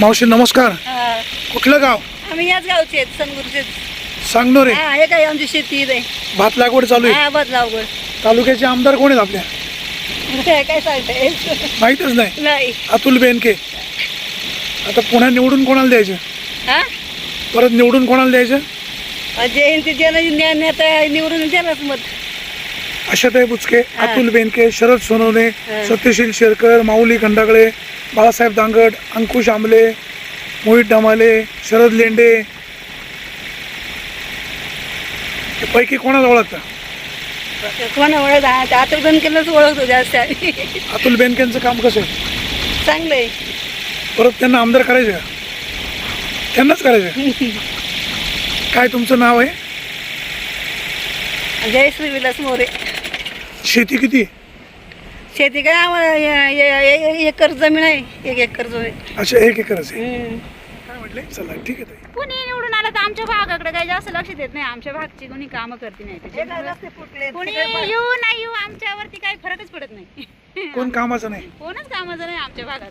मावशी नमस्कार. हा. कुठलं गाव? आम्ही याच गावचे आहेत सनगुरचे हा हे काय आमची शेती आहे. भात लागवड चालू आहे. हा बदलावगड तालुक्याचे आमदार कोण आहेत आपल्या? काय काय सांगताय? माहीतच नाही. नाही. अतुल बेनके. आता पुन्हा निवडून कोणाला द्यायचं? हा? परत निवडून कोणाला द्यायचं? जयंती जन ज्ञान नेता निवडून द्यालाच मत. आशाताई बुचके. अतुल बेनके शरद सोनवणे. सत्यशील शेरकर माऊली खंडागळे बाळासाहेब दांगड अंकुश आंबले मोहित डमाले शरद लेंडे. पैकी कोणाला ओळखता? कोणा ओळख आता बंद केलंच ओळखतो जास्त आम्ही. अतुल बेनकेंचं काम कसं आहे? चांगलंय परत त्यांना आमदार करायचं का त्यांनाच करायचं काय तुमचं नाव आहे? जय श्री विलास मोरे. शेती किती? शेती काय आम्हाला ए- एकर जमीन आहे एक एकर जमीन. अच्छा एक एकर आहे. चला ठीक आहे ताई. कुणी निवडून आलं तर आमच्या भागाकडे काही जास्त लक्ष देत नाही. आमच्या भागची कोणी कामं करते नाही. कुणी येऊ नाही येऊ आमच्यावरती काही फरकच पडत नाही. कोण कामाचं नाही? कोणच कामाचं नाही आमच्या भागात.